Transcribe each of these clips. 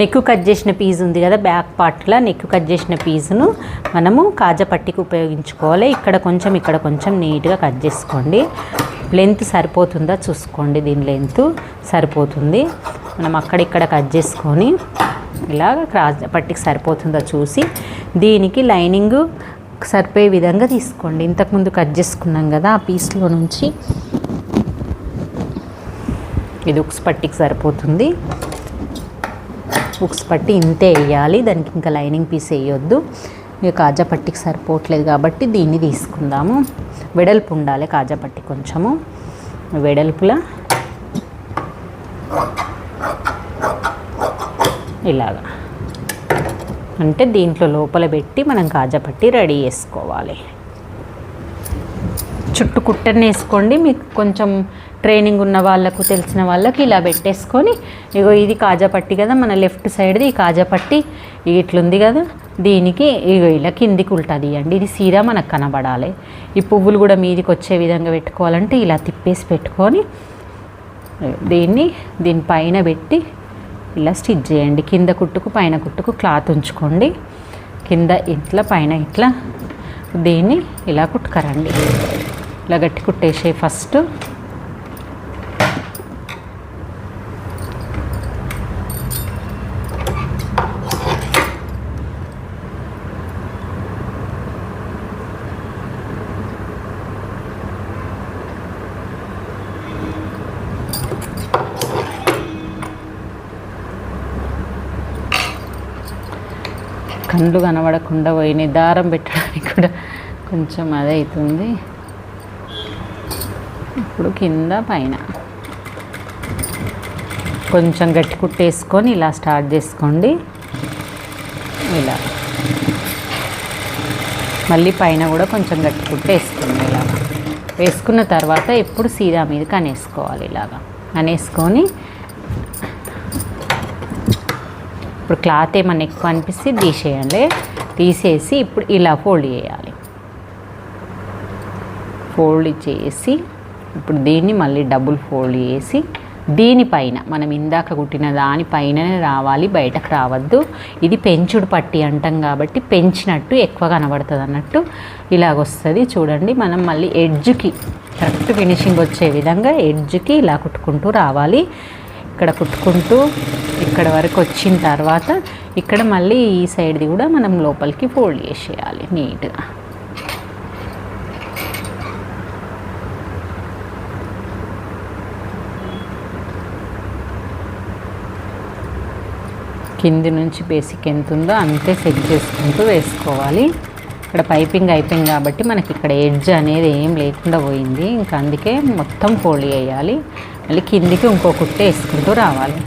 Neck cut చేసిన piece ఉంది కదా బ్యాక్ పార్ట్లో నెక్ కట్ చేసిన పీస్ను మనము కాజా పట్టికి ఉపయోగించుకోవాలి. ఇక్కడ కొంచెం ఇక్కడ కొంచెం నీట్గా కట్ చేసుకోండి. లెంత్ సరిపోతుందా చూసుకోండి దీని లెంత్ సరిపోతుంది. మనం అక్కడిక్కడ కట్ చేసుకొని ఇలాగ క్రాస్ పట్టికి సరిపోతుందా చూసి దీనికి లైనింగ్ సరిపోయే విధంగా తీసుకోండి. ఇంతకుముందు కట్ చేసుకున్నాం కదా ఆ పీస్లో నుంచి. ఇది ఉక్స్ పట్టికి సరిపోతుంది. హుక్స్ పట్టి ఇంతే వేయాలి. దానికి ఇంకా లైనింగ్ పీస్ వేయొద్దు. ఇక కాజా పట్టికి సరిపోవట్లేదు కాబట్టి దీన్ని తీసుకుందాము. వెడల్పు ఉండాలి కాజా పట్టి కొంచెము. వెడల్పులా. ఇలాగా. అంటే దీంట్లో లోపల పెట్టి మనం కాజా పట్టి రెడీ చేసుకోవాలి. చుట్టూ కుట్టని వేసుకోండి. మీకు కొంచెం ట్రైనింగ్ ఉన్న వాళ్ళకు తెలిసిన వాళ్ళకి ఇలా పెట్టేసుకొని ఇగో ఇది కాజా పట్టి కదా మన లెఫ్ట్ సైడ్ది ఈ కాజా పట్టి ఇట్లుంది కదా దీనికి ఇగో ఇలా కిందికి ఉంటుంది అండి ఇది సీదా మనకు కనబడాలి. ఈ పువ్వులు కూడా మీదికి వచ్చే విధంగా పెట్టుకోవాలంటే ఇలా తిప్పేసి పెట్టుకొని దీన్ని దీని పైన పెట్టి ఇలా స్టిచ్ చేయండి. కింద కుట్టుకు పైన కుట్టుకు క్లాత్ ఉంచుకోండి. కింద ఇట్లా పైన ఇట్లా దీన్ని ఇలా కుట్టుకరండి. ఇలా గట్టి కుట్టేసే ఫస్ట్. కళ్ళు కనబడకుండా పోయినాయి దారం పెట్టడానికి కూడా కొంచెం అదే అవుతుంది ఇప్పుడు కింద పైన. కొంచెం గట్టి కుట్టేసుకొని ఇలా స్టార్ట్ చేసుకోండి. ఇలా. మళ్ళీ పైన కూడా కొంచెం గట్టి కుట్టేసుకోండి ఇలా. వేసుకున్న తర్వాత ఎప్పుడు సీదా మీదకి అనేసుకోవాలి ఇలాగా. అనేసుకొని ఇప్పుడు క్లాత్ ఏమన్నా ఎక్కువ అనిపిస్తే తీసేయండి. తీసేసి ఇప్పుడు ఇలా ఫోల్డ్ చేయాలి. ఫోల్డ్ చేసి ఇప్పుడు దీన్ని మళ్ళీ డబుల్ ఫోల్డ్ చేసి దీనిపైన మనం ఇందాక కుట్టిన దానిపైననే రావాలి బయటకు రావద్దు. ఇది పెంచుడు పట్టి అంటాం కాబట్టి పెంచినట్టు ఎక్కువ కనబడుతుంది అన్నట్టు ఇలాగొస్తుంది. చూడండి మనం మళ్ళీ ఎడ్జ్కి కరెక్ట్ ఫినిషింగ్ వచ్చే విధంగా ఎడ్జ్కి ఇలా కుట్టుకుంటూ రావాలి. ఇక్కడ కుట్టుకుంటూ ఇక్కడ వరకు వచ్చిన తర్వాత ఇక్కడ మళ్ళీ ఈ సైడ్ది కూడా మనం లోపలికి ఫోల్డ్ చేసేయాలి నీట్గా. కింది నుంచి బేసిక్ ఎంత ఉందో అంతే సెట్ చేసుకుంటూ వేసుకోవాలి. ఇక్కడ పైపింగ్ అయిపోయింది కాబట్టి మనకి ఇక్కడ ఎడ్జ్ అనేది ఏం లేకుండా పోయింది. ఇంకా అందుకే మొత్తం ఫోల్డ్ చేయాలి. మళ్ళీ కిందికి ఇంకో కుట్ట వేసుకుంటూ రావాలి.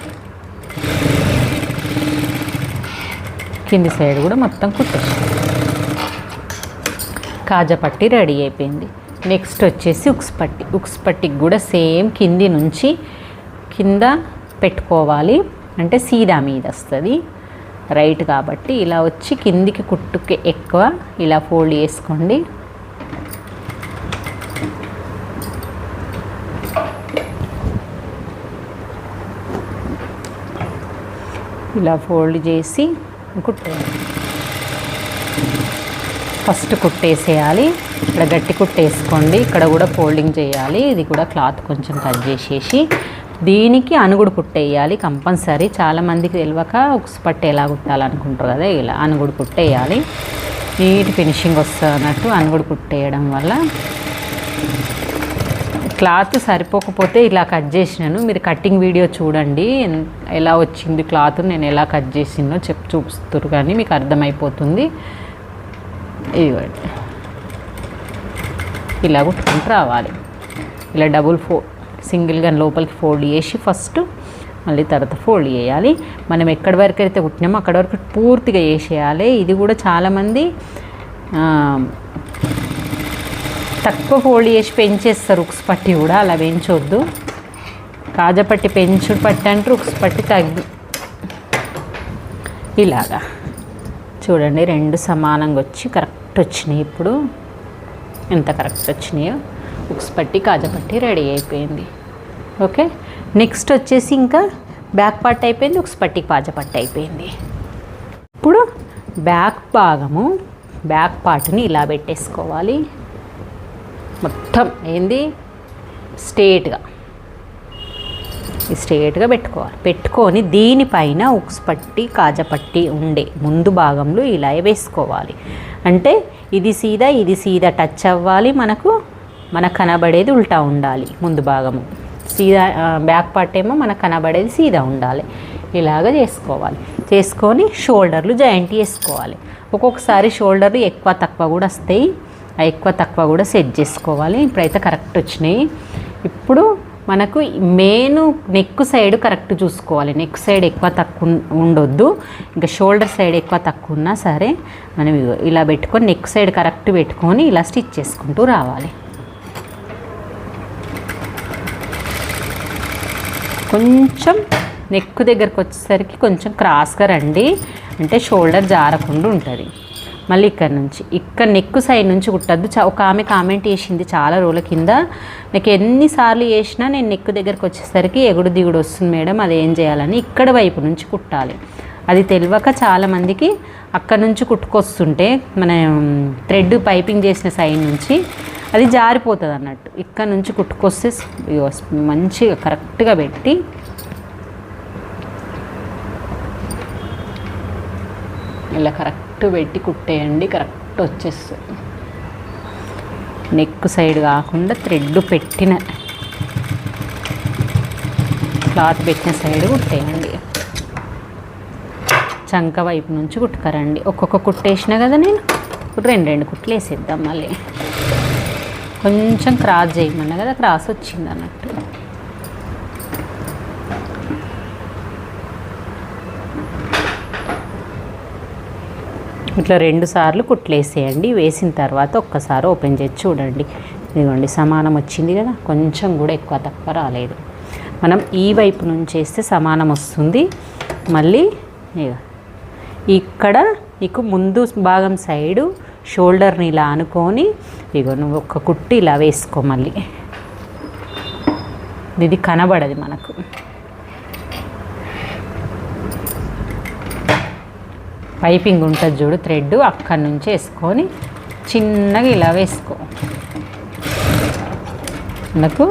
కింది సైడ్ కూడా మొత్తం కుట్టేసి కాజా పట్టి రెడీ అయిపోయింది. నెక్స్ట్ వచ్చేసి ఉక్స్ పట్టి. ఉక్స్ పట్టికి కూడా సేమ్ కింది నుంచి కింద పెట్టుకోవాలి. అంటే సీదా మీద వస్తుంది. రైట్ కాబట్టి ఇలా వచ్చి కిందికి కుట్టుకి ఎక్కువ ఇలా ఫోల్డ్ చేసుకోండి. ఇలా ఫోల్డ్ చేసి కుట్టేయాలి ఫస్ట్ కుట్టేసేయాలి. ఇక్కడ గట్టి కుట్టేసుకోండి. ఇక్కడ కూడా ఫోల్డింగ్ చేయాలి. ఇది కూడా క్లాత్ కొంచెం కట్ చేసేసి దీనికి అనుగుడు కుట్టేయాలి కంపల్సరీ. చాలామందికి తెలియక ఉక్స్ పట్టు ఎలా కుట్టాలనుకుంటారు కదా ఇలా అనుగుడు కుట్టేయాలి నీట్ ఫినిషింగ్ వస్తుంది అన్నట్టు అనుగుడు కుట్టేయడం వల్ల క్లాత్ సరిపోకపోతే ఇలా కట్ చేసినాను. మీరు కటింగ్ వీడియో చూడండి ఎలా వచ్చింది క్లాత్ నేను ఎలా కట్ చేసిందో చెప్ చూపిస్తారు కానీ మీకు అర్థమైపోతుంది. ఇదిగోండి. ఇలా కుట్టుకుంటూ రావాలి. ఇలా డబుల్ ఫోర్ సింగిల్గా లోపలికి ఫోల్డ్ చేసి ఫస్ట్ మళ్ళీ తర్వాత ఫోల్డ్ చేయాలి. మనం ఎక్కడి వరకు అయితే కుట్టినామో అక్కడి వరకు పూర్తిగా వేసేయాలి ఇది కూడా చాలామంది తక్కువ ఫోల్డ్ చేసి పెంచేస్తారు. ఉక్స్ పట్టి కూడా అలా పెంచొద్దు. కాజపట్టి పెంచు పట్టి అంటే ఉక్స్ పట్టి తగ్గి ఇలాగా. చూడండి రెండు సమానంగా వచ్చి కరెక్ట్ వచ్చినాయి ఇప్పుడు. ఎంత కరెక్ట్ వచ్చినాయో. ఉక్స్ పట్టి కాజపట్టి రెడీ అయిపోయింది. ఓకే? నెక్స్ట్ వచ్చేసి ఇంకా బ్యాక్ పార్ట్ అయిపోయింది ఉక్స్ పట్టి కాజపట్టి అయిపోయింది. ఇప్పుడు బ్యాక్ భాగము బ్యాక్ పార్ట్ని ఇలా పెట్టేసుకోవాలి. మొత్తం ఏంది? స్ట్రేట్గా. స్ట్రేట్గా పెట్టుకోవాలి. పెట్టుకొని దీనిపైన ఉక్స్ పట్టి కాజపట్టి ఉండే ముందు భాగంలో ఇలా వేసుకోవాలి. అంటే ఇది సీదా ఇది సీదా టచ్ అవ్వాలి మనకు. మనకు కనబడేది ఉల్టా ఉండాలి ముందు భాగము. సీదా బ్యాక్ పార్ట్ ఏమో మనకు కనబడేది సీదా ఉండాలి. ఇలాగ చేసుకోవాలి. చేసుకొని షోల్డర్లు జాయింట్ చేసుకోవాలి. ఒక్కొక్కసారి షోల్డర్లు ఎక్కువ తక్కువ కూడా వస్తాయి. ఆ ఎక్కువ తక్కువ కూడా సెట్ చేసుకోవాలి. ఇప్పుడైతే కరెక్ట్ వచ్చినాయి. ఇప్పుడు మనకు మెయిన్ నెక్ సైడ్ కరెక్ట్ చూసుకోవాలి. నెక్ సైడ్ ఎక్కువ తక్కువ ఉండొద్దు. ఇంకా షోల్డర్ సైడ్ ఎక్కువ తక్కువ ఉన్నా సరే మనం ఇలా పెట్టుకొని నెక్ సైడ్ కరెక్ట్ పెట్టుకొని ఇలా స్టిచ్ చేసుకుంటూ రావాలి. కొంచెం నెక్ దగ్గరకు వచ్చేసరికి కొంచెం క్రాస్గా రండి. అంటే షోల్డర్ జారకుండా ఉంటుంది. మళ్ళీ ఇక్కడ నుంచి. ఇక్కడ నెక్ సైడ్ నుంచి కుట్టద్దు. ఒక ఆమె కామెంట్ చేసింది చాలా రోజుల కింద. నాకు ఎన్నిసార్లు వేసినా నేను నెక్ దగ్గరకు వచ్చేసరికి ఎగుడు దిగుడు వస్తుంది మేడం. అది ఏం చేయాలని ఇక్కడ వైపు నుంచి కుట్టాలి. అది తెలియక చాలామందికి అక్కడ నుంచి కుట్టుకొస్తుంటే మన థ్రెడ్ పైపింగ్ చేసిన సైడ్ నుంచి అది జారిపోతుంది అన్నట్టు. ఇక్కడ నుంచి కుట్టుకొస్తే మంచిగా కరెక్ట్గా పెట్టి ఇలా కరెక్ట్ పెట్టి కుట్టేయండి కరెక్ట్ వచ్చేస్తుంది. నెక్ సైడ్ కాకుండా థ్రెడ్ పెట్టిన క్లాత్ పెట్టిన సైడ్ కుట్టేయండి. చంక వైపు నుంచి కుట్టుకరండి. ఒక్కొక్క కుట్టేసిన కదా నేను ఇప్పుడు రెండు రెండు కుట్లు వేసేద్దాం మళ్ళీ. కొంచెం క్రాస్ చేయమన్నా కదా క్రాస్ వచ్చింది అన్నట్టు. ఇట్లా రెండు సార్లు కుట్లేసేయండి వేసిన తర్వాత ఒక్కసారి ఓపెన్ చేసి చూడండి. ఇదిగోండి సమానం వచ్చింది కదా కొంచెం కూడా ఎక్కువ తక్కువ రాలేదు. మనం ఈ వైపు నుంచి వేస్తే సమానం వస్తుంది. మళ్ళీ ఇక్కడ నీకు ముందు భాగం సైడు షోల్డర్ని ఇలా అనుకొని ఇగో నువ్వు ఒక కుట్టి ఇలా వేసుకో మళ్ళీ. ఇది కనబడది మనకు. పైపింగ్ ఉంటుంది చూడు థ్రెడ్ అక్కడి నుంచి వేసుకొని చిన్నగా ఇలా వేసుకో. మనకు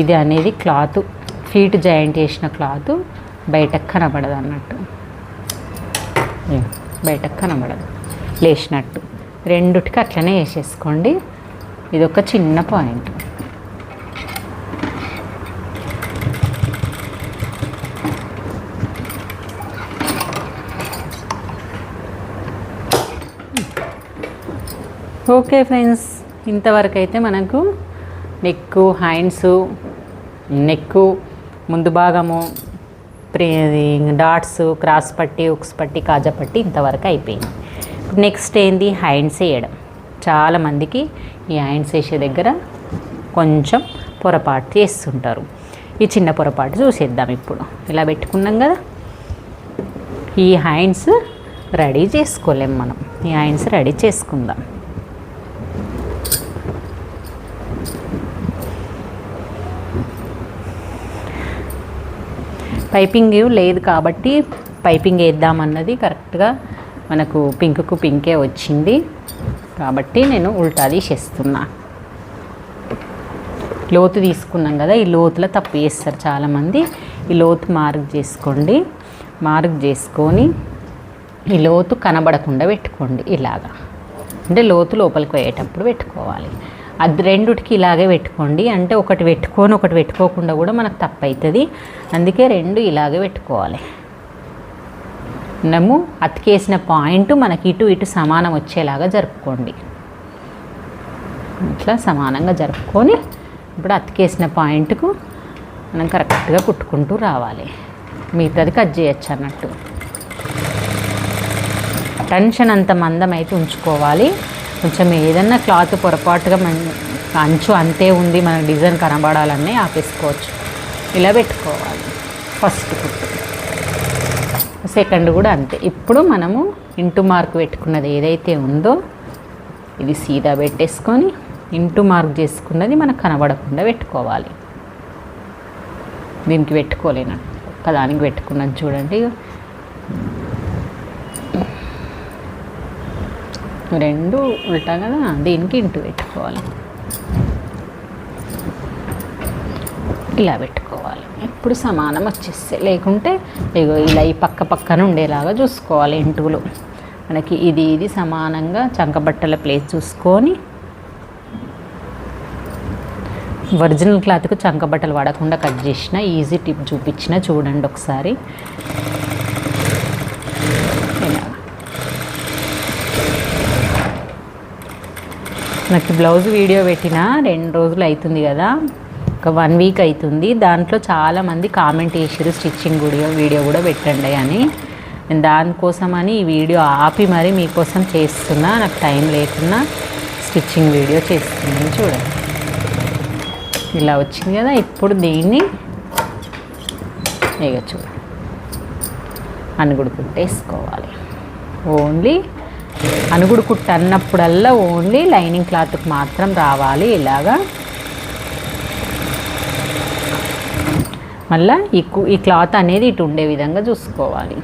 ఇది అనేది క్లాత్ ఫీట్ జాయింట్ చేసిన క్లాత్ బయటకు కనబడదు అన్నట్టు. బయటకు కనబడదు. లేచినట్టు. రెండుటికి అట్లనే వేసేసుకోండి. ఇది ఒక చిన్న పాయింట్. ఓకే ఫ్రెండ్స్ ఇంతవరకు అయితే మనకు నెక్ హ్యాండ్స్ నెక్ ముందు భాగము ప్రే డాట్స్ క్రాస్ పట్టి ఉక్స్ పట్టి కాజా పట్టి ఇంతవరకు అయిపోయింది. నెక్స్ట్ ఏంది? హ్యాండ్స్ వేయడం. చాలామందికి ఈ హ్యాండ్స్ వేసే దగ్గర కొంచెం పొరపాటు చేస్తుంటారు. ఈ చిన్న పొరపాటు చూసేద్దాం ఇప్పుడు. ఇలా పెట్టుకున్నాం కదా? ఈ హ్యాండ్స్ రెడీ చేసుకోలేం మనం. ఈ హ్యాండ్స్ రెడీ చేసుకుందాం. పైపింగ్ లేదు కాబట్టి పైపింగ్ వేద్దామన్నది కరెక్ట్గా మనకు పింక్కు పింకే వచ్చింది. కాబట్టి నేను ఉల్టా తీసేస్తున్నా. లోతు తీసుకున్నాం కదా ఈ లోతులో తప్పు చేస్తారు చాలామంది. ఈ లోతు మార్క్ చేసుకోండి. మార్క్ చేసుకొని ఈ లోతు కనబడకుండా పెట్టుకోండి ఇలాగా. అంటే లోతు లోపలికి పోయేటప్పుడు పెట్టుకోవాలి. అది రెండుటికి ఇలాగే పెట్టుకోండి. అంటే ఒకటి పెట్టుకొని ఒకటి పెట్టుకోకుండా కూడా మనకు తప్పు అవుతుంది అందుకే రెండు ఇలాగే పెట్టుకోవాలి. మనము అతికేసిన పాయింట్ మనకి ఇటు ఇటు సమానం వచ్చేలాగా జరుపుకోండి. ఇట్లా సమానంగా జరుపుకొని ఇప్పుడు అతికేసిన పాయింట్కు మనం కరెక్ట్గా కుట్టుకుంటూ రావాలి. మిగతాది కట్ చేయొచ్చు అన్నట్టు. టెన్షన్ అంత మందం అయితే ఉంచుకోవాలి. కొంచెం ఏదన్నా క్లాత్ పొరపాటుగా మన అంచు అంతే ఉంది మన డిజైన్ కనబడాలన్నీ ఆపేసుకోవచ్చు. ఇలా పెట్టుకోవాలి. ఫస్ట్ కుట్టు. సెకండ్ కూడా అంతే. ఇప్పుడు మనము ఇంటూ మార్క్ పెట్టుకున్నది ఏదైతే ఉందో ఇది సీదా పెట్టేసుకొని ఇంటూ మార్క్ చేసుకున్నది మనకు కనబడకుండా పెట్టుకోవాలి. దీనికి పెట్టుకోలేనట్టు ఒక్కదానికి పెట్టుకున్నాను చూడండి. రెండు ఉంటా కదా దీనికి ఇంటూ పెట్టుకోవాలి. ఇలా పెట్టుకోవాలి ఇప్పుడు సమానం వచ్చేస్తాయి లేకుంటే ఇగో ఇలా ఈ పక్క పక్కన ఉండేలాగా చూసుకోవాలి ఇంటువులు మనకి ఇది ఇది సమానంగా చంకబట్టల ప్లేస్ చూసుకొని ఒరిజినల్ క్లాత్కు చంకబట్టలు వాడకుండా కట్ చేసిన ఈజీ టిప్ చూపించిన చూడండి ఒకసారి. ఇలా. నాకు బ్లౌజ్ వీడియో పెట్టిన రెండు రోజులు అవుతుంది కదా. ఒక వన్ వీక్ అవుతుంది. దాంట్లో చాలామంది కామెంట్ చేసారు స్టిచ్చింగ్ కూడా వీడియో కూడా పెట్టండి అని. నేను దానికోసమని ఈ వీడియో ఆపి మరీ మీకోసం చేస్తున్నా. నాకు టైం లేకున్నా స్టిచ్చింగ్ వీడియో చేస్తున్నాను చూడండి. ఇలా వచ్చింది కదా ఇప్పుడు దీన్ని ఇక చూడండి అనుగుడు కుట్టేసుకోవాలి ఓన్లీ అనుగుడు కుట్ట అన్నప్పుడల్లా ఓన్లీ లైనింగ్ క్లాత్కి మాత్రం రావాలి ఇలాగా. మళ్ళీ ఈ ఈ క్లాత్ అనేది ఇటు ఉండే విధంగా చూసుకోవాలి.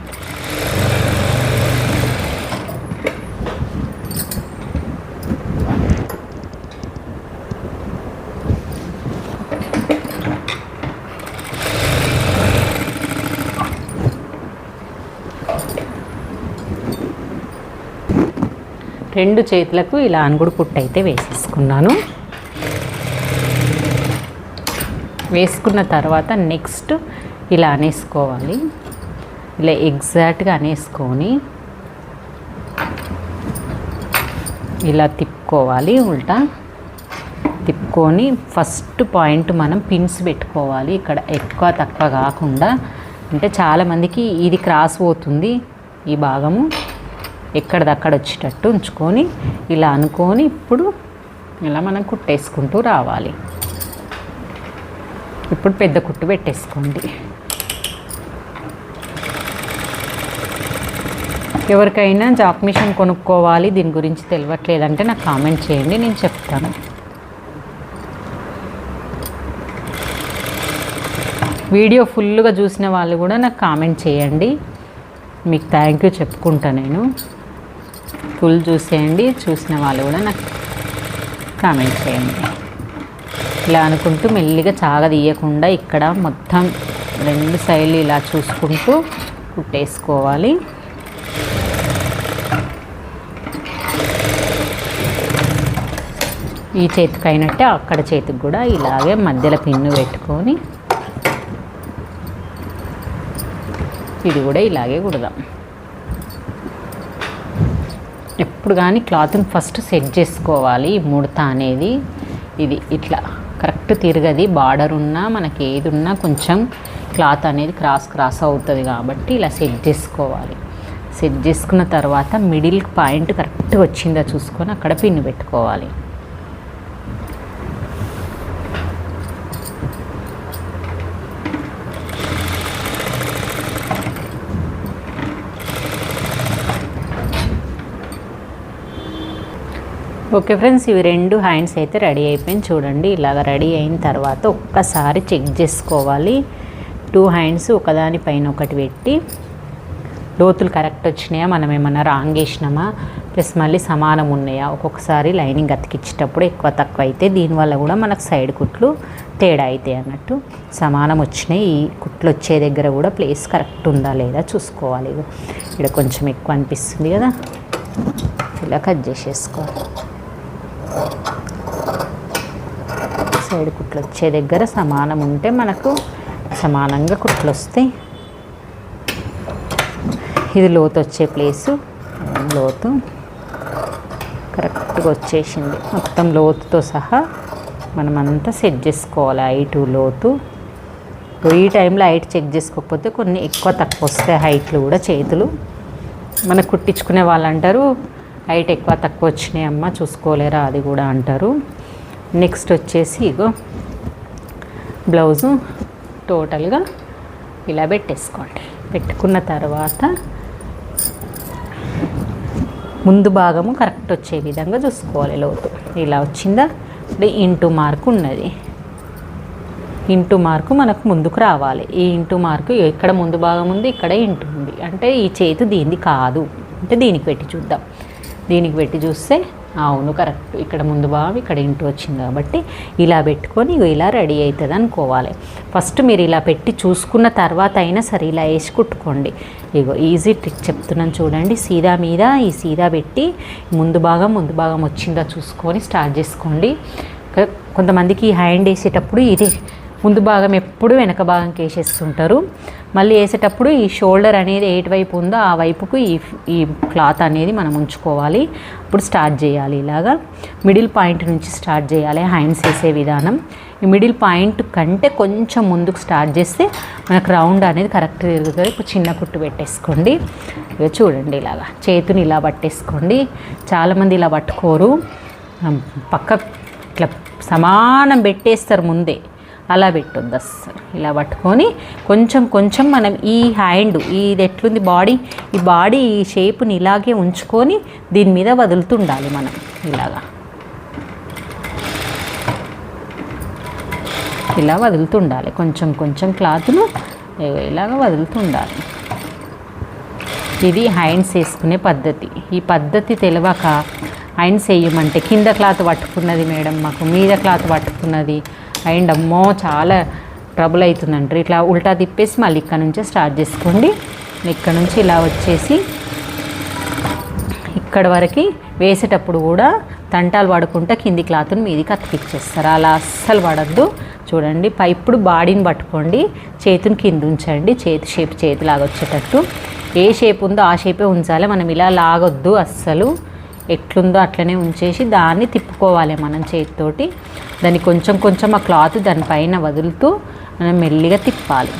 రెండు చేతులకు ఇలా అనుగుడు కుట్టు అయితే వేసేసుకున్నాను. వేసుకున్న తర్వాత నెక్స్ట్ ఇలా అనేసుకోవాలి. ఇలా ఎగ్జాక్ట్గా అనేసుకొని ఇలా తిప్పుకోవాలి ఉల్టా. తిప్పుకొని ఫస్ట్ పాయింట్ మనం పిన్స్ పెట్టుకోవాలి. ఇక్కడ ఎక్కువ తక్కువ కాకుండా అంటే చాలామందికి ఇది క్రాస్ పోతుంది ఈ భాగము. ఎక్కడిదక్కడ వచ్చేటట్టు ఉంచుకొని ఇలా అనుకొని ఇప్పుడు ఇలా మనం కుట్టేసుకుంటూ రావాలి. ఇప్పుడు పెద్ద కుట్టు పెట్టేసుకోండి. ఎవరికైనా జాబ్ మిషన్ కొనుక్కోవాలి దీని గురించి తెలియట్లేదంటే నాకు కామెంట్ చేయండి నేను చెప్తాను. వీడియో ఫుల్గా చూసిన వాళ్ళు కూడా నాకు కామెంట్ చేయండి. మీకు థ్యాంక్ యూ చెప్పుకుంటా నేను. ఫుల్ చూసేయండి చూసిన వాళ్ళు కూడా నాకు కామెంట్ చేయండి. ఇలా అనుకుంటూ మెల్లిగా చాగదీయకుండా ఇక్కడ మొత్తం రెండు సైడ్లు ఇలా చూసుకుంటూ కుట్టేసుకోవాలి. ఈ చేతికి అయినట్టే అక్కడ చేతికి కూడా ఇలాగే మధ్యలో పిన్ను పెట్టుకొని ఇది కూడా ఇలాగే కుడదాం. ఎప్పుడు కానీ క్లాత్ని ఫస్ట్ సెట్ చేసుకోవాలి. ఈ ముడత అనేది ఇది ఇట్లా. కరెక్ట్ తిరగది. బార్డర్ ఉన్నా మనకి ఏది ఉన్నా కొంచెం క్లాత్ అనేది క్రాస్ క్రాస్ అవుతుంది కాబట్టి ఇలా సెట్ చేసుకోవాలి. సెట్ చేసుకున్న తర్వాత మిడిల్ పాయింట్ కరెక్ట్ వచ్చిందా చూసుకొని అక్కడ పిన్ను పెట్టుకోవాలి. ఓకే ఫ్రెండ్స్ ఇవి రెండు హ్యాండ్స్ అయితే రెడీ అయిపోయింది. చూడండి ఇలాగ రెడీ అయిన తర్వాత ఒక్కసారి చెక్ చేసుకోవాలి. టూ హ్యాండ్స్ ఒకదాని పైన ఒకటి పెట్టి. లోతులు కరెక్ట్ వచ్చినాయా? మనం ఏమన్నా రాంగ్ వేసినామా ప్లస్ మళ్ళీ సమానం ఉన్నాయా? ఒక్కొక్కసారి లైనింగ్ అతికిచ్చేటప్పుడు ఎక్కువ తక్కువ అయితే దీనివల్ల కూడా మనకు సైడ్ కుట్లు తేడా అవుతాయి అన్నట్టు సమానం వచ్చినాయి. ఈ కుట్లు వచ్చే దగ్గర కూడా ప్లేస్ కరెక్ట్ ఉందా లేదా చూసుకోవాలి. ఇక్కడ కొంచెం ఎక్కువ అనిపిస్తుంది కదా? ఇలా కట్ చేసేసుకోవాలి. సైడ్ కుట్లు వచ్చే దగ్గర సమానం ఉంటే మనకు సమానంగా కుట్లు వస్తాయి ఇది లోతు వచ్చే ప్లేసు లోతు కరెక్ట్గా వచ్చేసింది. మొత్తం లోతుతో సహా మనం అంతా సెట్ చేసుకోవాలి. హైటు లోతు. ఈ టైంలో హైట్ చెక్ చేసుకోకపోతే కొన్ని ఎక్కువ తక్కువ వస్తాయి. హైట్లు కూడా చేతులు. మనకు కుట్టించుకునే వాళ్ళు అంటారు హైట్ ఎక్కువ తక్కువ వచ్చినాయి అమ్మ చూసుకోలేరా అది కూడా అంటారు. నెక్స్ట్ వచ్చేసి ఇగో బ్లౌజు టోటల్గా ఇలా పెట్టేసుకోండి. పెట్టుకున్న తర్వాత ముందు భాగము కరెక్ట్ వచ్చే విధంగా చూసుకోవాలి లోతు. ఇలా వచ్చిందా? అంటే ఇంటూ మార్క్ ఉన్నది. ఇంటూ మార్కు మనకు ముందుకు రావాలి. ఈ ఇంటూ మార్కు ఇక్కడ ముందు భాగం ఉంది ఇక్కడ ఇంటూ ఉంది. అంటే ఈ చేతి దీనిది కాదు. అంటే దీనికి పెట్టి చూద్దాం. దీనికి పెట్టి చూస్తే అవును కరెక్ట్. ఇక్కడ ముందు భాగం ఇక్కడ ఇంటి వచ్చింది కాబట్టి ఇలా పెట్టుకొని ఇగో ఇలా రెడీ అవుతుంది అనుకోవాలి. ఫస్ట్ మీరు ఇలా పెట్టి చూసుకున్న తర్వాత అయినా సరే ఇలా వేసి కుట్టుకోండి. ఇగో ఈజీ ట్రిక్ చెప్తున్నాను చూడండి. సీదా మీద ఈ సీదా పెట్టి ముందు భాగం ముందు భాగం వచ్చిందా చూసుకొని స్టార్ట్ చేసుకోండి. కొంతమందికి హ్యాండ్ వేసేటప్పుడు ఇది ముందు భాగం ఎప్పుడు వెనక భాగంకి వేసేస్తుంటారు మళ్ళీ వేసేటప్పుడు ఈ షోల్డర్ అనేది ఎటు వైపు ఉందో ఆ వైపుకు ఈ ఈ క్లాత్ అనేది మనం ఉంచుకోవాలి. ఇప్పుడు స్టార్ట్ చేయాలి ఇలాగా. మిడిల్ పాయింట్ నుంచి స్టార్ట్ చేయాలి హ్యాండ్స్ వేసే విధానం. ఈ మిడిల్ పాయింట్ కంటే కొంచెం ముందుకు స్టార్ట్ చేస్తే మనకు రౌండ్ అనేది కరెక్ట్ తిరుగుతుంది. ఇప్పుడు చిన్న కుట్టు పెట్టేసుకోండి. ఇక చూడండి ఇలాగా. చేతిని ఇలా పట్టేసుకోండి. చాలామంది ఇలా పట్టుకోరు. పక్క ఇట్లా సమానం పెట్టేస్తారు ముందే. అలా పెట్టొద్దు అస్సలు. ఇలా పట్టుకొని కొంచెం కొంచెం మనం ఈ హ్యాండ్ ఇది ఎట్లుంది బాడీ ఈ బాడీ ఈ షేప్ని ఇలాగే ఉంచుకొని దీని మీద వదులుతుండాలి మనం ఇలాగా. ఇలా వదులుతుండాలి. కొంచెం కొంచెం క్లాత్ను ఇలాగ వదులుతుండాలి. ఇది హ్యాండ్స్ వేసుకునే పద్ధతి. ఈ పద్ధతి తెలియక హ్యాండ్స్ వేయమంటే కింద క్లాత్ పట్టుకున్నది మేడం మాకు మీద క్లాత్ పట్టుకున్నది. అండ్ అమ్మో చాలా ట్రబుల్ అవుతుందంటారు ఇట్లా ఉల్టా తిప్పేసి మళ్ళీ ఇక్కడ నుంచే స్టార్ట్ చేసుకోండి. ఇక్కడ నుంచి ఇలా వచ్చేసి ఇక్కడ వరకు వేసేటప్పుడు కూడా తంటాలు పడుకుంటా కింది క్లాత్ని మీదికి అతికిచ్చేస్తారు. అలా అస్సలు పడద్దు చూడండి పై ఇప్పుడు బాడీని పట్టుకోండి. చేతిని కింద ఉంచండి. చేతి షేప్ చేతిలాగా వచ్చేటట్టు. ఏ షేప్ ఉందో ఆ షేపే ఉంచాలి. మనం ఇలా లాగొద్దు అస్సలు. ఎట్లుందో అట్లనే ఉంచేసి దాన్ని తిప్పుకోవాలి మనం చేతితోటి. దాన్ని కొంచెం కొంచెం ఆ క్లాత్ దానిపైన వదులుతూ మనం మెల్లిగా తిప్పాలి.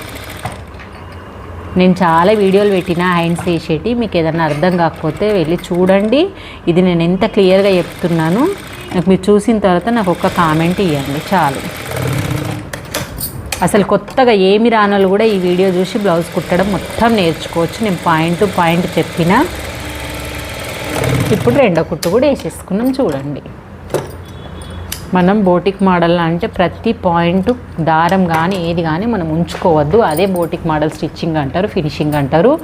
నేను చాలా వీడియోలు పెట్టిన హ్యాండ్స్ వేసేటి మీకు ఏదైనా అర్థం కాకపోతే వెళ్ళి చూడండి. ఇది నేను ఎంత క్లియర్గా చెప్తున్నాను. నాకు మీరు చూసిన తర్వాత నాకు ఒక కామెంట్ ఇవ్వండి చాలు. అసలు కొత్తగా ఏమి రానోళ్ళు కూడా ఈ వీడియో చూసి బ్లౌజ్ కుట్టడం మొత్తం నేర్చుకోవచ్చు. నేను పాయింట్ టు పాయింట్ చెప్పిన ఇప్పుడు రెండో కుట్టు కూడా వేసేసుకున్నాం చూడండి. మనం బోటిక్ మోడల్ అంటే ప్రతి పాయింట్ దారం కానీ ఏది కానీ మనం ఉంచుకోవద్దు. అదే బోటిక్ మోడల్ స్టిచ్చింగ్ అంటారు ఫినిషింగ్ అంటారు.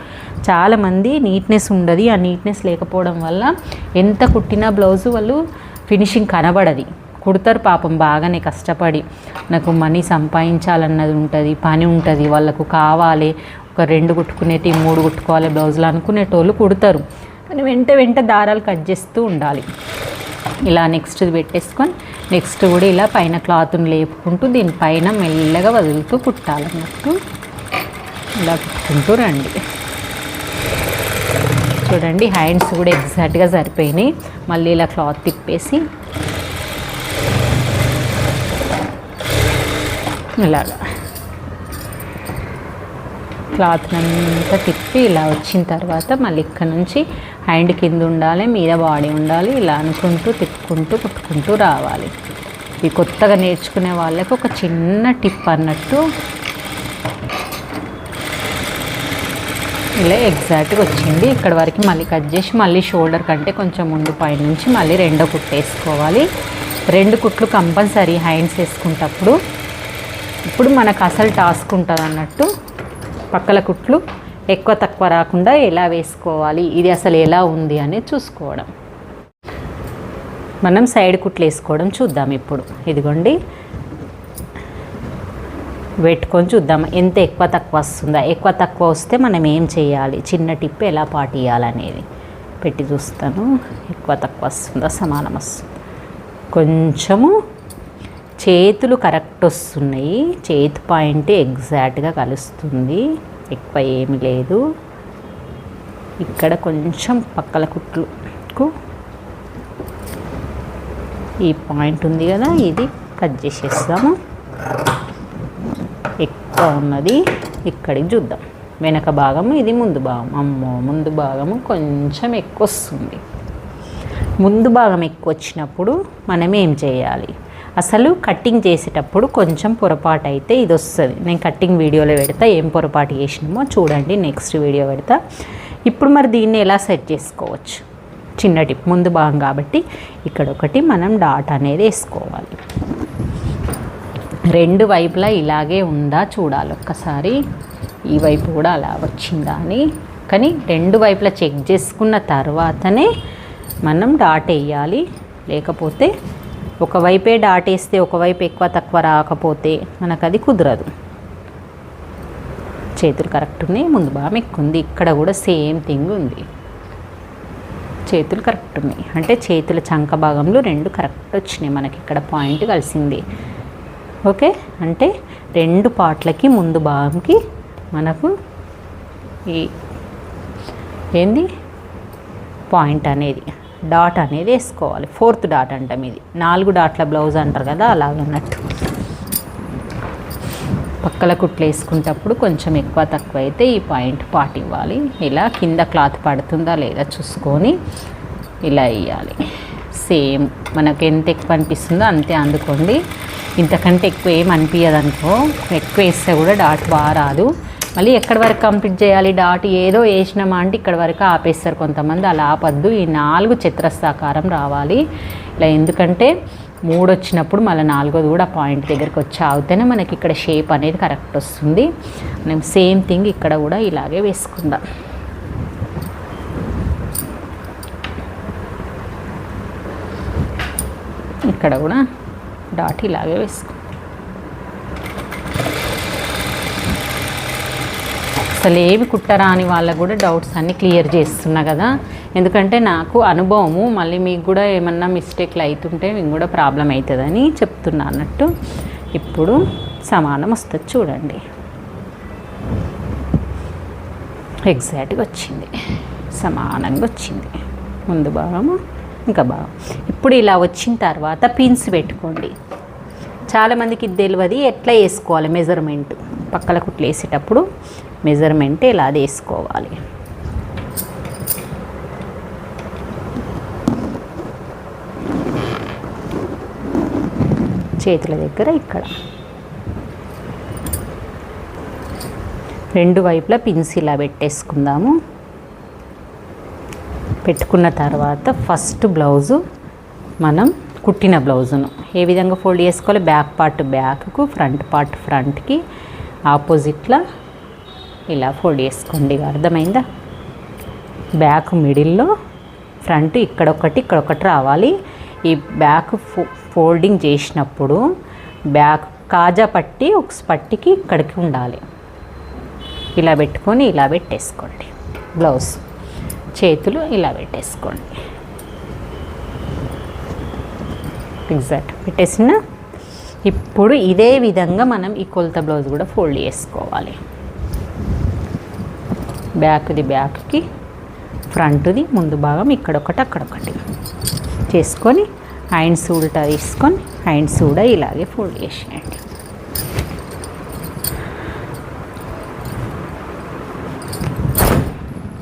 చాలామంది నీట్నెస్ ఉండదు. ఆ నీట్నెస్ లేకపోవడం వల్ల ఎంత కుట్టినా బ్లౌజు వాళ్ళు ఫినిషింగ్ కనబడది. కుడతారు పాపం బాగానే కష్టపడి. నాకు మనీ సంపాదించాలన్నది ఉంటుంది పని ఉంటుంది. వాళ్ళకు కావాలి. ఒక రెండు కుట్టుకునేటి మూడు కుట్టుకోవాలి బ్లౌజులు అనుకునేటోళ్ళు కుడతారు. కానీ వెంట వెంట దారాలు కట్ చేస్తూ ఉండాలి. ఇలా నెక్స్ట్ పెట్టేసుకొని నెక్స్ట్ కూడా ఇలా పైన క్లాత్ని లేపుకుంటూ దీనిపైన మెల్లగా వదులుతూ కుట్టాలన్నట్టు ఇలా కుట్టుకుంటూ రండి. చూడండి హ్యాండ్స్ కూడా ఎగ్జాక్ట్గా సరిపోయినాయి. మళ్ళీ ఇలా క్లాత్ తిప్పేసి ఇలాగా క్లాత్ అంతా తిప్పి ఇలా వచ్చిన తర్వాత మళ్ళీ ఇక్కడ నుంచి హ్యాండ్ కింద ఉండాలి మీద బాడీ ఉండాలి ఇలా అనుకుంటూ తిప్పుకుంటూ కుట్టుకుంటూ రావాలి. ఈ కొత్తగా నేర్చుకునే వాళ్ళకి ఒక చిన్న టిప్ అన్నట్టు ఇలా ఎగ్జాక్ట్గా వచ్చింది. ఇక్కడ వరకు మళ్ళీ కట్ చేసి మళ్ళీ షోల్డర్ కంటే కొంచెం ముందు పైన నుంచి మళ్ళీ రెండో కుట్టు వేసుకోవాలి. రెండు కుట్లు కంపల్సరీ హ్యాండ్స్ వేసుకుంటప్పుడు ఇప్పుడు మనకు అసలు టాస్క్ ఉంటుంది అన్నట్టు పక్కల కుట్లు ఎక్కువ తక్కువ రాకుండా ఎలా వేసుకోవాలి ఇది అసలు ఎలా ఉంది అనేది చూసుకోవడం. మనం సైడ్ కుట్లు వేసుకోవడం చూద్దాం ఇప్పుడు. ఇదిగోండి. పెట్టుకొని చూద్దాం ఎంత ఎక్కువ తక్కువ వస్తుందా. ఎక్కువ తక్కువ వస్తే మనం ఏం చేయాలి? చిన్న టిప్ ఎలా పాటియాలనేది పెట్టి చూస్తాను. ఎక్కువ తక్కువ వస్తుందా సమానం వస్తుంది? కొంచెము చేతులు కరెక్ట్ వస్తున్నాయి. చేతి పాయింట్ ఎగ్జాక్ట్గా కలుస్తుంది. ఎక్కువ ఏమి లేదు. ఇక్కడ కొంచెం పక్కల కుట్లకు ఈ పాయింట్ ఉంది కదా ఇది కట్ చేసేస్తాము. ఎక్కువ ఉన్నది ఇక్కడికి చూద్దాం. వెనక భాగము ఇది ముందు భాగం అమ్మో ముందు భాగము కొంచెం ఎక్కువ వస్తుంది. ముందు భాగం ఎక్కువ వచ్చినప్పుడు మనం ఏం చేయాలి? అసలు కట్టింగ్ చేసేటప్పుడు కొంచెం పొరపాటు అయితే ఇది వస్తుంది నేను కట్టింగ్ వీడియోలో పెడతా ఏం పొరపాటు చేసినామో చూడండి నెక్స్ట్ వీడియో పెడతా. ఇప్పుడు మరి దీన్ని ఎలా సెట్ చేసుకోవచ్చు? చిన్న టిప్ ముందు భాగం కాబట్టి ఇక్కడ ఒకటి మనం డాట్ అనేది వేసుకోవాలి. రెండు వైపులా ఇలాగే ఉందా చూడాలి ఒక్కసారి. ఈ వైపు కూడా అలా వచ్చిందా అని. కానీ రెండు వైపులా చెక్ చేసుకున్న తర్వాతనే మనం డాట్ వేయాలి. లేకపోతే ఒకవైపే దాటేస్తే ఒకవైపు ఎక్కువ తక్కువ రాకపోతే మనకు అది కుదరదు. చేతులు కరెక్ట్ ఉన్నాయి ముందు బాగా ఎక్కుంది ఇక్కడ కూడా సేమ్ థింగ్ ఉంది. చేతులు కరెక్ట్ ఉన్నాయి. అంటే చేతుల చంక భాగంలో రెండు కరెక్ట్ వచ్చినాయి మనకి ఇక్కడ పాయింట్ కలిసింది. ఓకే? అంటే రెండు పాటలకి ముందు భాగంకి మనకు ఈ ఏంది? పాయింట్ అనేది. డాట్ అనేది వేసుకోవాలి. ఫోర్త్ డాట్ అంటాం ఇది. నాలుగు డాట్ల బ్లౌజ్ అంటారు కదా అలాగన్నట్టు పక్కల కుట్లు వేసుకునేటప్పుడు కొంచెం ఎక్కువ తక్కువ అయితే ఈ పాయింట్ పాటు ఇవ్వాలి. ఇలా కింద క్లాత్ పడుతుందా లేదా చూసుకొని ఇలా వేయాలి. సేమ్ మనకు ఎంత ఎక్కువ అనిపిస్తుందో అంతే అందుకోండి. ఇంతకంటే ఎక్కువ ఏం అనిపించదనుకో ఎక్కువ వేస్తే కూడా డాట్ బాగా రాదు. మళ్ళీ ఎక్కడి వరకు కంప్లీట్ చేయాలి? డాట్ ఏదో వేసినామా అంటే ఇక్కడ వరకు ఆపేస్తారు కొంతమంది. అలా ఆపద్దు. ఈ నాలుగు చిత్రస్తాకారం రావాలి. ఇలా ఎందుకంటే మూడు వచ్చినప్పుడు మళ్ళీ నాలుగోది కూడా పాయింట్ దగ్గరికి వచ్చి ఆగితేనే మనకి ఇక్కడ షేప్ అనేది కరెక్ట్ వస్తుంది. మనం సేమ్ థింగ్ ఇక్కడ కూడా ఇలాగే వేసుకుందాం. ఇక్కడ కూడా డాట్ ఇలాగే వేసుకుందాం. అసలు ఏవి కుట్టరాని వాళ్ళకు కూడా డౌట్స్ అన్నీ క్లియర్ చేస్తున్నా కదా. ఎందుకంటే నాకు అనుభవము మళ్ళీ మీకు కూడా ఏమన్నా మిస్టేక్లు అవుతుంటే మీకు కూడా ప్రాబ్లం అవుతుందని చెప్తున్నా అన్నట్టు. ఇప్పుడు సమానం వస్తుంది చూడండి. ఎగ్జాక్ట్గా వచ్చింది. సమానంగా వచ్చింది. ముందు భాగము ఇంకా భాగం. ఇప్పుడు ఇలా వచ్చిన తర్వాత పిన్స్ పెట్టుకోండి. చాలామందికి ఇది తెలియదు ఎట్లా వేసుకోవాలి మెజర్మెంట్ పక్కల కుట్లు వేసేటప్పుడు మెజర్మెంట్ ఇలా వేసుకోవాలి. చేతుల దగ్గర ఇక్కడ. రెండు వైపులా పిన్స్ ఇలా పెట్టేసుకుందాము. పెట్టుకున్న తర్వాత ఫస్ట్ బ్లౌజు మనం కుట్టిన బ్లౌజును ఏ విధంగా ఫోల్డ్ చేసుకోవాలి? బ్యాక్ పార్ట్ బ్యాక్కు ఫ్రంట్ పార్ట్ ఫ్రంట్కి ఆపోజిట్లో ఇలా ఫోల్డ్ చేసుకోండి. అర్థమైందా? బ్యాక్ మిడిల్లో ఫ్రంట్ ఇక్కడ ఒకటి ఇక్కడ ఒకటి రావాలి. ఈ బ్యాక్ ఫో ఫోల్డింగ్ చేసినప్పుడు బ్యాక్ కాజా పట్టి ఒక పట్టికి ఇక్కడికి ఉండాలి. ఇలా పెట్టుకొని ఇలా పెట్టేసుకోండి. బ్లౌజ్ చేతులు ఇలా పెట్టేసుకోండి. ఎగ్జాక్ట్. పెట్టేసిన ఇప్పుడు ఇదే విధంగా మనం ఈ కొలత బ్లౌజ్ కూడా ఫోల్డ్ చేసుకోవాలి. బ్యాక్ది బ్యాక్కి ఫ్రంట్ది ముందు భాగం ఇక్కడొకటి అక్కడొకటి చేసుకొని హ్యాండ్స్ ఉల్టా తీసుకొని హ్యాండ్స్ కూడా ఇలాగే ఫోల్డ్ చేసేయండి.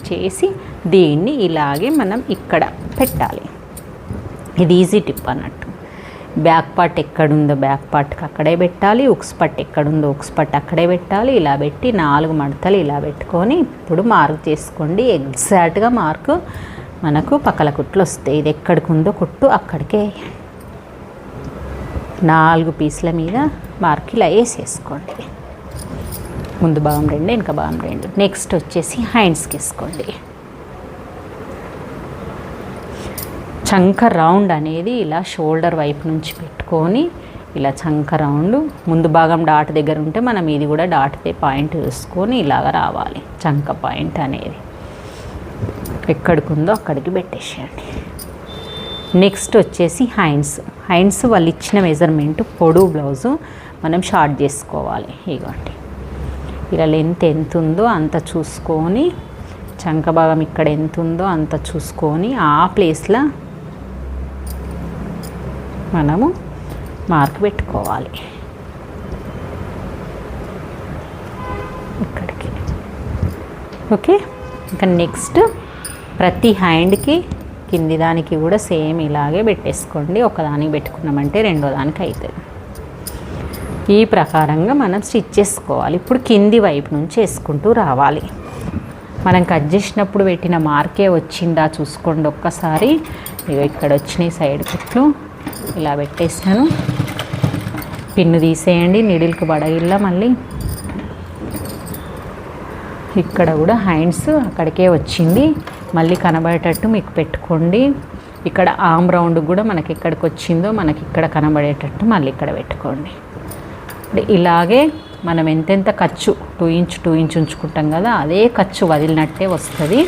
చేసి దీన్ని ఇలాగే మనం ఇక్కడ పెట్టాలి. ఇది ఈజీ టిప్ అన్నట్టు. బ్యాక్ పార్ట్ ఎక్కడుందో బ్యాక్ పార్ట్కి అక్కడే పెట్టాలి ఉక్స్ పట్ ఎక్కడుందో ఉక్స్ పట్ అక్కడే పెట్టాలి ఇలా పెట్టి నాలుగు మడతలు ఇలా పెట్టుకొని ఇప్పుడు మార్క్ చేసుకోండి. ఎగ్జాక్ట్గా మార్కు మనకు పక్కల కుట్లు వస్తాయి. ఇది ఎక్కడికి ఉందో కుట్టు అక్కడికే నాలుగు పీసుల మీద మార్క్ ఇలా వేసేసుకోండి. ముందు భాగం రెండు వెనక భాగం రెండు. నెక్స్ట్ వచ్చేసి హ్యాండ్స్కి వేసుకోండి. చంక రౌండ్ అనేది ఇలా షోల్డర్ వైపు నుంచి పెట్టుకొని ఇలా చంక రౌండ్ ముందు భాగం డాట్ దగ్గర ఉంటే మనం ఇది కూడా డాట్తే పాయింట్ వేసుకొని ఇలాగ రావాలి. చంక పాయింట్ అనేది ఎక్కడికి ఉందో అక్కడికి పెట్టేసేయండి. నెక్స్ట్ వచ్చేసి హ్యాండ్స్ హ్యాండ్స్ వాళ్ళు ఇచ్చిన మెజర్మెంట్ పొడవు బ్లౌజు మనం షార్ట్ చేసుకోవాలి. ఇగోండి. ఇలా లెంత్ ఎంత ఉందో అంత చూసుకొని చంక భాగం ఇక్కడ ఎంత ఉందో అంత చూసుకొని ఆ ప్లేస్లో మనము మార్క్ పెట్టుకోవాలి. ఇక్కడికి. ఓకే? ఇంకా నెక్స్ట్ ప్రతి హ్యాండ్కి కింది దానికి కూడా సేమ్ ఇలాగే పెట్టేసుకోండి. ఒకదానికి పెట్టుకున్నామంటే రెండో దానికి అవుతుంది ఈ ప్రకారంగా మనం స్టిచ్ చేసుకోవాలి. ఇప్పుడు కింది వైపు నుంచి వేసుకుంటూ రావాలి. మనం కట్ చేసినప్పుడు పెట్టిన మార్కే వచ్చిందా చూసుకోండి ఒక్కసారి. ఇక ఇక్కడ వచ్చినాయి సైడ్ కుట్లు ఇలా పెట్టేసాను పిన్ను తీసేయండి నీడిల్కి పడగిల్లా మళ్ళీ. ఇక్కడ కూడా హ్యాండ్స్ అక్కడికే వచ్చింది. మళ్ళీ కనబడేటట్టు మీకు పెట్టుకోండి. ఇక్కడ ఆమ్ రౌండ్ కూడా మనకి ఎక్కడికి వచ్చిందో మనకి ఇక్కడ కనబడేటట్టు మళ్ళీ ఇక్కడ పెట్టుకోండి. ఇలాగే మనం ఎంతెంత ఖర్చు టూ ఇంచ్ టూ ఇంచ్ ఉంచుకుంటాం కదా అదే ఖర్చు వదిలినట్టే వస్తుంది.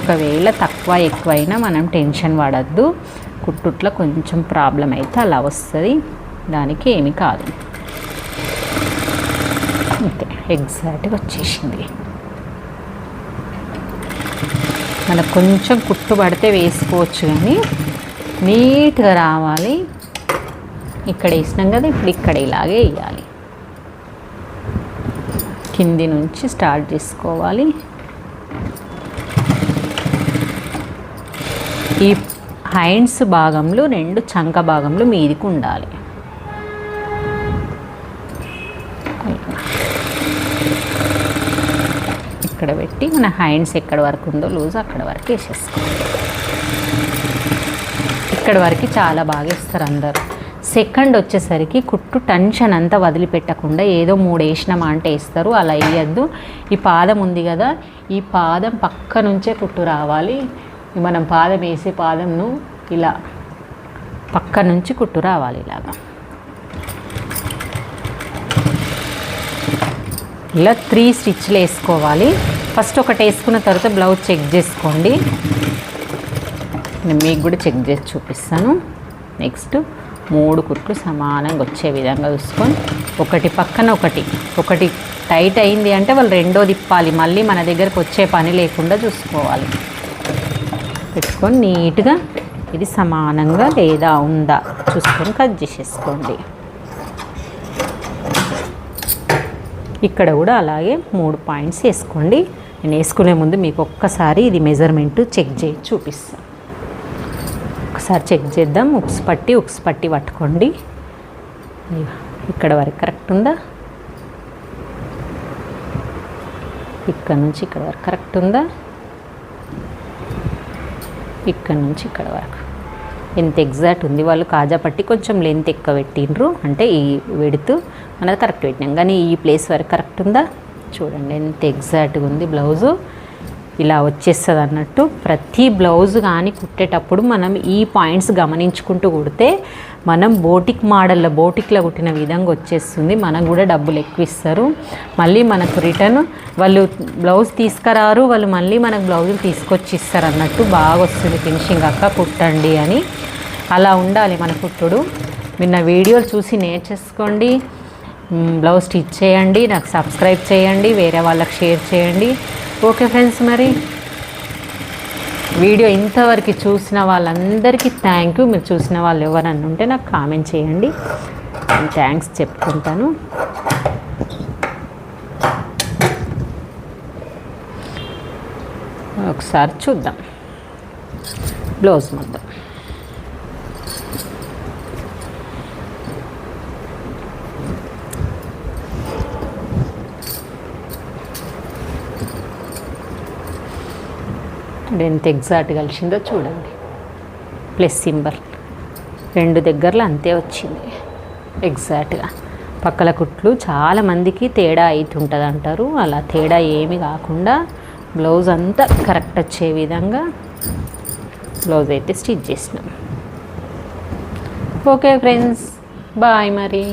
ఒకవేళ తక్కువ ఎక్కువైనా మనం టెన్షన్ పడద్దు. కుట్టుట్లో కొంచెం ప్రాబ్లం అయితే అలా వస్తుంది. దానికి ఏమి కాదు. అంతే ఎగ్జాక్ట్గా వచ్చేసింది. మనకు కొంచెం కుట్టు పడితే వేసుకోవచ్చు కానీ నీట్గా రావాలి. ఇక్కడ వేసినాం కదా ఇప్పుడు ఇక్కడ ఇలాగే వేయాలి. కింది నుంచి స్టార్ట్ చేసుకోవాలి. ఈ హ్యాండ్స్ భాగంలో రెండు చంక భాగంలో మీదికి ఉండాలి. ఇక్కడ పెట్టి మన హ్యాండ్స్ ఎక్కడ వరకు ఉందో లూజ్ అక్కడ వరకు వేసేసుకోవాలి. ఇక్కడ వరకు చాలా బాగా ఇస్తారు అందరు. సెకండ్ వచ్చేసరికి కుట్టు టెన్షన్ అంతా వదిలిపెట్టకుండా ఏదో మూడు వేసినామా అంటే వేస్తారు. అలా వేయద్దు. ఈ పాదం ఉంది కదా ఈ పాదం పక్క నుంచే కుట్టు రావాలి. మనం పాదం వేసే పాదంను ఇలా పక్క నుంచి కుట్టు రావాలి ఇలాగా. ఇలా త్రీ స్టిచ్లు వేసుకోవాలి. ఫస్ట్ ఒకటి వేసుకున్న తర్వాత బ్లౌజ్ చెక్ చేసుకోండి. నేను మీకు కూడా చెక్ చేసి చూపిస్తాను. నెక్స్ట్ మూడు కుట్లు సమానంగా వచ్చే విధంగా చూసుకొని ఒకటి పక్కన ఒకటి. ఒకటి టైట్ అయింది అంటే వాళ్ళు రెండో తిప్పాలి. మళ్ళీ మన దగ్గరకు వచ్చే పని లేకుండా చూసుకోవాలి. పెట్టుకొని నీట్గా ఇది సమానంగా లేదా ఉందా చూసుకొని కట్ చేసేసుకోండి. ఇక్కడ కూడా అలాగే మూడు పాయింట్స్ వేసుకోండి. నేను వేసుకునే ముందు మీకు ఒక్కసారి ఇది మెజర్మెంట్ చెక్ చేసి చూపిస్తాను ఒకసారి చెక్ చేద్దాం. ఉక్స్ పట్టి ఉక్స్ పట్టి పట్టుకోండి. ఇక్కడ వరకు కరెక్ట్ ఉందా? ఇక్కడ నుంచి ఇక్కడ వరకు కరెక్ట్ ఉందా? ఇక్కడ నుంచి ఇక్కడ వరకు. ఎంత ఎగ్జాక్ట్ ఉంది వాళ్ళు కాజా పట్టి కొంచెం లెంత్ ఎక్కువ పెట్టిండ్రు. అంటే ఈ వెడుతూ మనది కరెక్ట్ పెట్టినాం. కానీ ఈ ప్లేస్ వరకు కరెక్ట్ ఉందా? చూడండి ఎంత ఎగ్జాక్ట్గా ఉంది బ్లౌజు. ఇలా వచ్చేస్తుంది అన్నట్టు. ప్రతి బ్లౌజ్ కానీ కుట్టేటప్పుడు మనం ఈ పాయింట్స్ గమనించుకుంటూ కుడితే మనం బోటిక్ మోడల్లో బోటిక్లో కుట్టిన విధంగా వచ్చేస్తుంది. మనకు కూడా డబ్బులు ఎక్కువ ఇస్తారు. మళ్ళీ మనకు రిటర్న్ వాళ్ళు బ్లౌజ్ తీసుకురారు వాళ్ళు మళ్ళీ మనకు బ్లౌజులు తీసుకొచ్చి ఇస్తారు అన్నట్టు బాగా వస్తుంది ఫినిషింగ్ అక్క కుట్టండి అని. అలా ఉండాలి మన కుట్టుడు. మీరు నా వీడియోలు చూసి నేర్చేసుకోండి. బ్లౌజ్ స్టిచ్ చేయండి నాకు సబ్స్క్రైబ్ చేయండి వేరే వాళ్ళకి షేర్ చేయండి. ఓకే ఫ్రెండ్స్ మరి. వీడియో ఇంతవరకు చూసిన వాళ్ళందరికీ థ్యాంక్ యూ మీరు చూసిన వాళ్ళు ఎవరన్నా ఉంటే నాకు కామెంట్ చేయండి. నేను థ్యాంక్స్ చెప్పుకుంటాను. ఒకసారి చూద్దాం. బ్లౌజ్ మొత్తం. చూడండి ఎంత ఎగ్జాక్ట్ కలిసిందో చూడండి. ప్లస్ సింబల్ రెండు దగ్గరలో అంతే వచ్చింది. ఎగ్జాక్ట్గా పక్కల కుట్లు చాలామందికి తేడా అవుతుంటుంది అంటారు అలా తేడా ఏమి కాకుండా బ్లౌజ్ అంతా కరెక్ట్ వచ్చే విధంగా బ్లౌజ్ అయితే స్టిచ్ చేసినాం. ఓకే ఫ్రెండ్స్ బాయ్ మరి.